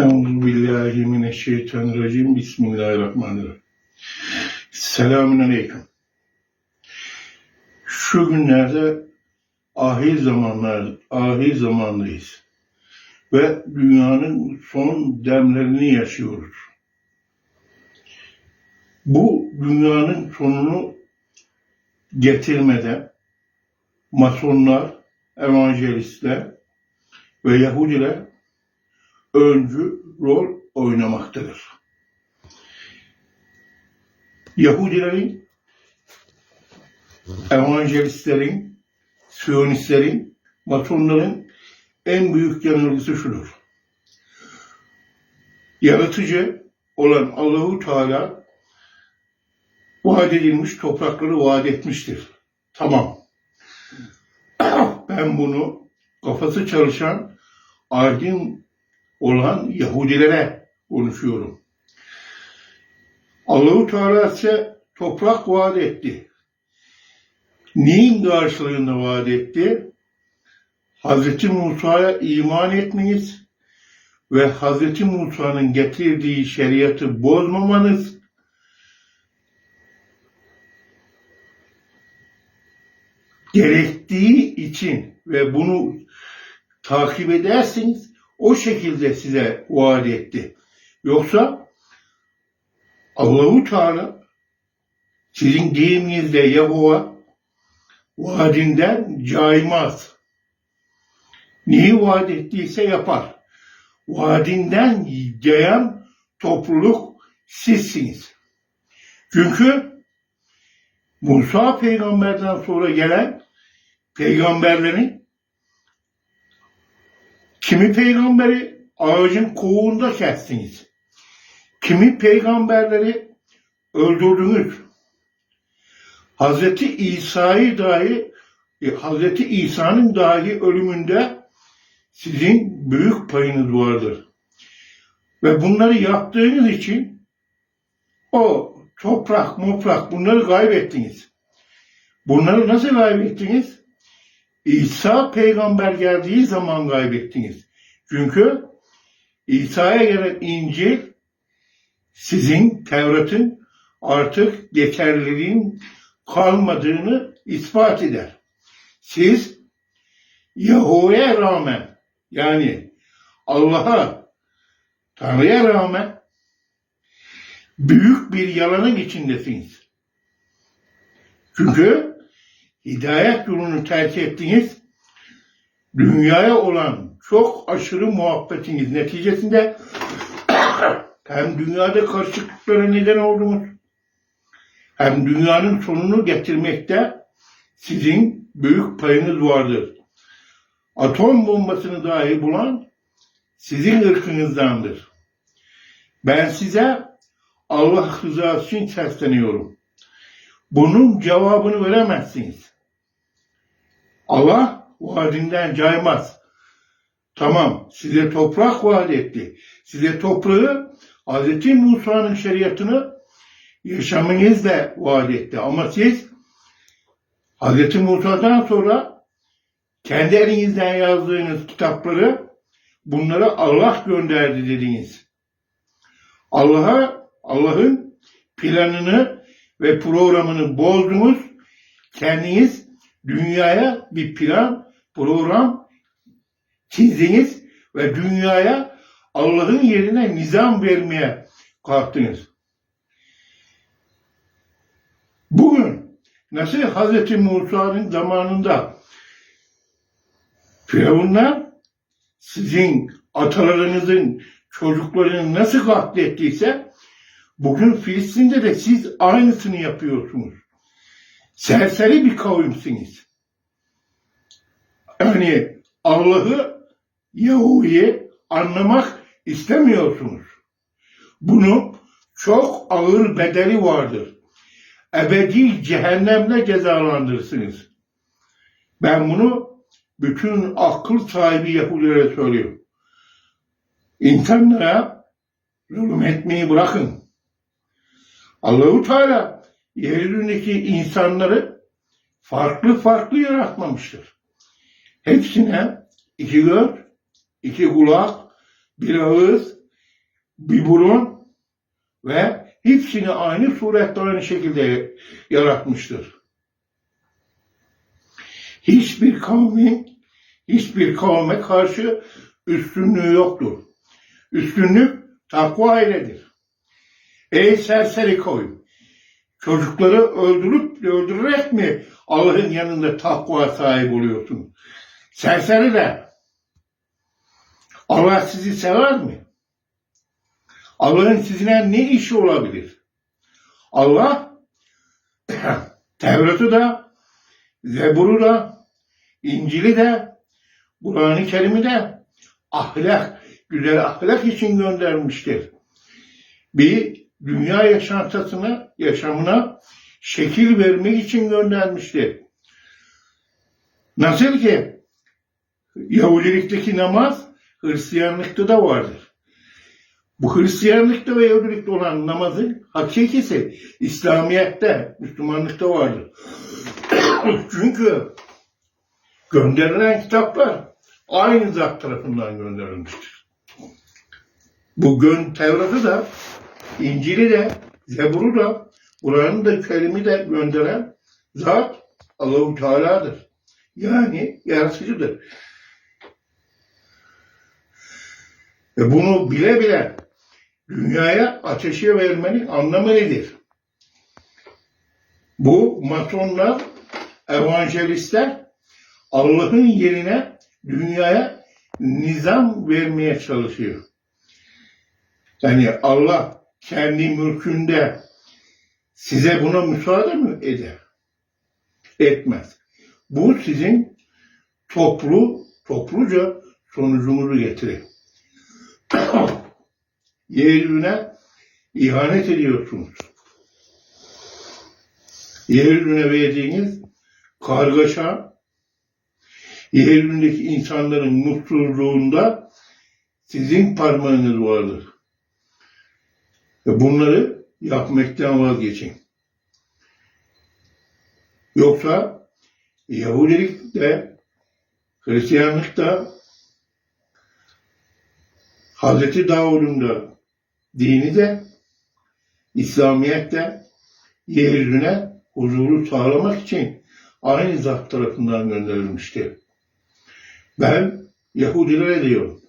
Euzu billahi mineşşeytanirracim. Bismillahirrahmanirrahim. Selamun aleyküm. Şu günlerde ahir zamanlar, ahir zamandayız. Ve dünyanın son demlerini yaşıyoruz. Bu dünyanın sonunu getirmede masonlar, evangelistler ve Yahudiler öncü rol oynamaktadır. Yahudilerin, evangelistlerin, Siyonistlerin, Masonların en büyük yanılgısı şudur. Yaratıcı olan Allahu Teala vaat edilmiş toprakları vaat etmiştir. Tamam. Ben bunu kafası çalışan aydın olan Yahudilere konuşuyorum. Allahu Teala ise toprak vaat etti. Neyin karşılığında vaat etti? Hazreti Musa'ya iman etmeniz ve Hazreti Musa'nın getirdiği şeriatı bozmamanız gerektiği için ve bunu takip ederseniz o şekilde size vaat etti. Yoksa Allahu Teala sizin deyiminizde Yahova vaadinden caymaz. Neyi vaat ettiyse yapar. Vaadinden cayan topluluk sizsiniz. Çünkü Musa peygamberden sonra gelen peygamberlerin kimi peygamberi ağacın kovuğunda kestiniz. Kimi peygamberleri öldürdünüz. Hazreti İsa'yı dahi e, Hazreti İsa'nın dahi ölümünde sizin büyük payınız vardır. Ve bunları yaptığınız için o toprak, moprak bunları kaybettiniz. Bunları nasıl kaybettiniz? İsa peygamber geldiği zaman kaybettiniz. Çünkü İsa'ya gelen İncil sizin Tevrat'ın artık geçerliliğin kalmadığını ispat eder. Siz Yahuwa'ya rağmen yani Allah'a Tanrı'ya rağmen büyük bir yalanın içindesiniz. Çünkü hidayet yolunu terk ettiniz. Dünyaya olan çok aşırı muhabbetiniz neticesinde hem dünyada karışıklıklara neden oldunuz hem dünyanın sonunu getirmekte sizin büyük payınız vardır. Atom bombasını dahi bulan sizin ırkınızdandır. Ben size Allah rızası için sesleniyorum. Bunun cevabını veremezsiniz. Allah vaadinden caymaz. Tamam size toprak vaat etti. Size toprağı Hz. Musa'nın şeriatını yaşamınızla vaat etti. Ama siz Hz. Musa'dan sonra kendi elinizden yazdığınız kitapları bunlara Allah gönderdi dediniz. Allah'a Allah'ın planını ve programını bozdunuz. Kendiniz dünyaya bir plan, program çizdiniz ve dünyaya Allah'ın yerine nizam vermeye kalktınız. Bugün nasıl Hz. Musa'nın zamanında Firavunlar sizin atalarınızın çocuklarını nasıl katlettiyse bugün Filistin'de de siz aynısını yapıyorsunuz. Serseri bir kavimsiniz. Yani Allah'ı Yahudi'yi anlamak istemiyorsunuz. Bunun çok ağır bedeli vardır. Ebedi cehennemle cezalandırırsınız. Ben bunu bütün akıl sahibi Yahudilere söylüyorum. İnsanlara zulüm etmeyi bırakın. Allahu Teala yeryüzündeki insanları farklı farklı yaratmamıştır. Hepsine iki göz, iki kulak, bir ağız, bir burun ve hepsini aynı surette aynı şekilde yaratmıştır. Hiçbir kavmin hiçbir kavme karşı üstünlüğü yoktur. Üstünlük takva iledir. Ey serseri koyun! Çocukları öldürüp öldürerek mi Allah'ın yanında takva sahip oluyorsun? Serseriler! Allah sizi sever mi? Allah'ın sizinle ne işi olabilir? Allah Tevrat'ı da, Zebur'u da, İncil'i de, Kur'an-ı Kerim'i de ahlak, güzel ahlak için göndermiştir. Bir dünya yaşantısına, yaşamına şekil vermek için göndermiştir. Nasıl ki Yahudilikteki namaz Hristiyanlıkta da vardır. Bu Hristiyanlıkta ve Yahudilikte olan namazın hakikisi İslamiyet'te, Müslümanlıkta vardır. Çünkü gönderilen kitaplar aynı zat tarafından gönderilmiştir. Bu Tevrat'ı da, İncil'i de, Zebur'u da, Kur'an'ı da, Kerim'i de gönderen zat Allahu Teala'dır. Yani yaratıcıdır. Ve bunu bile bile dünyaya ateşe vermenin anlamı nedir? Bu masonlar, evangelistler Allah'ın yerine dünyaya nizam vermeye çalışıyor. Yani Allah kendi mülkünde size buna müsaade mi eder? Etmez. Bu sizin toplu, topluca sonucumuzu getirir. Yeryüzüne ihanet ediyorsunuz. Yeryüzüne verdiğiniz kargaşa, yeryüzündeki insanların mutsuzluğunda sizin parmağınız vardır. Ve bunları yapmaktan vazgeçin. Yoksa Yahudilikte, Hristiyanlıkta, Hazreti Davud'un da dini de, İslamiyet'te yeryüzüne huzuru sağlamak için aynı zat tarafından gönderilmiştir. Ben Yahudilere diyorum.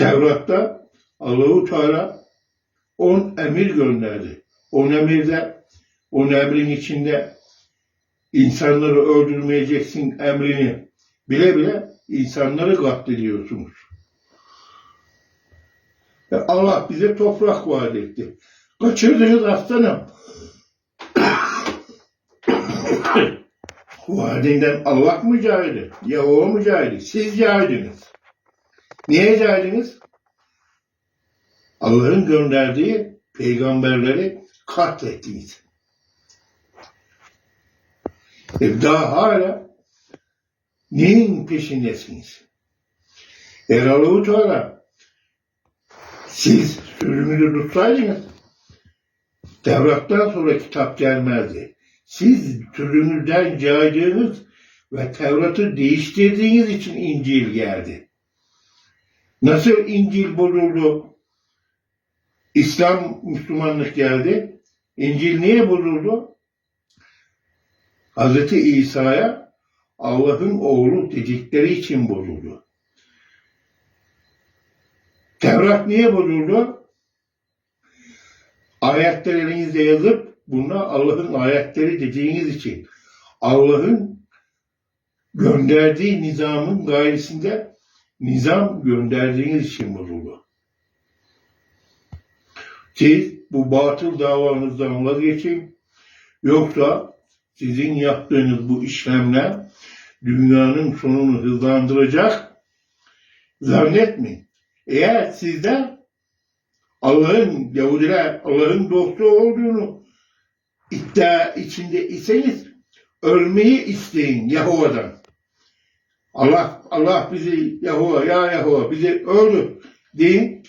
Tevrat'ta Allahu Teala on emir gönderdi. On emirde, on emrin içinde insanları öldürmeyeceksin emrini bile bile insanları katlediyorsunuz. Allah bize toprak vaat etti. Kaçırdınız aslanım. Vaadinden Allah mı cahidi? Yahova mı cahidi? Siz cahidiniz. Niye cahidiniz? Allah'ın gönderdiği peygamberleri katlettiniz. E daha hala neyin peşindesiniz? Eğer Allah-u Teala siz sözümüzü tutsaydınız Tevrat'tan sonra kitap gelmezdi. Siz sözünüzden caydığınız ve Tevrat'ı değiştirdiğiniz için İncil geldi. Nasıl İncil bozuldu? İslam, Müslümanlık geldi. İncil niye bozuldu? Hz. İsa'ya Allah'ın oğlu dedikleri için bozuldu. Tevrat niye bozuldu? Ayetler elinizde yazıp buna Allah'ın ayetleri dediğiniz için Allah'ın gönderdiği nizamın gayesinde nizam gönderdiğiniz için bozuldu. Siz bu batıl davanızdan vazgeçin. Yoksa sizin yaptığınız bu işlemler dünyanın sonunu hızlandıracak. Zannetmeyin. Eğer sizden Allah'ın Yahudiler Allah'ın dostu olduğunu iddia içinde iseniz ölmeyi isteyin Yahova'dan. Allah Allah bizi Yahova ya Yahova bizi öldür deyin.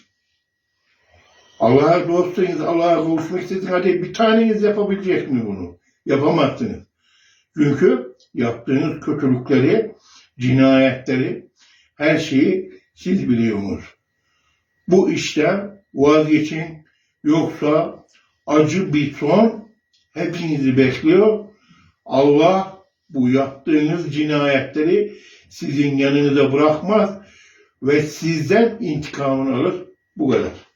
Allah'a dostsunuz, Allah'a kavuşmak istediğiniz hadi bir taneniz yapabilecek mi bunu? Yapamazsınız. Çünkü yaptığınız kötülükleri, cinayetleri, her şeyi siz biliyorsunuz. Bu işten vazgeçin yoksa acı bir son hepinizi bekliyor. Allah bu yaptığınız cinayetleri sizin yanınıza bırakmaz ve sizden intikamını alır. Bu kadar.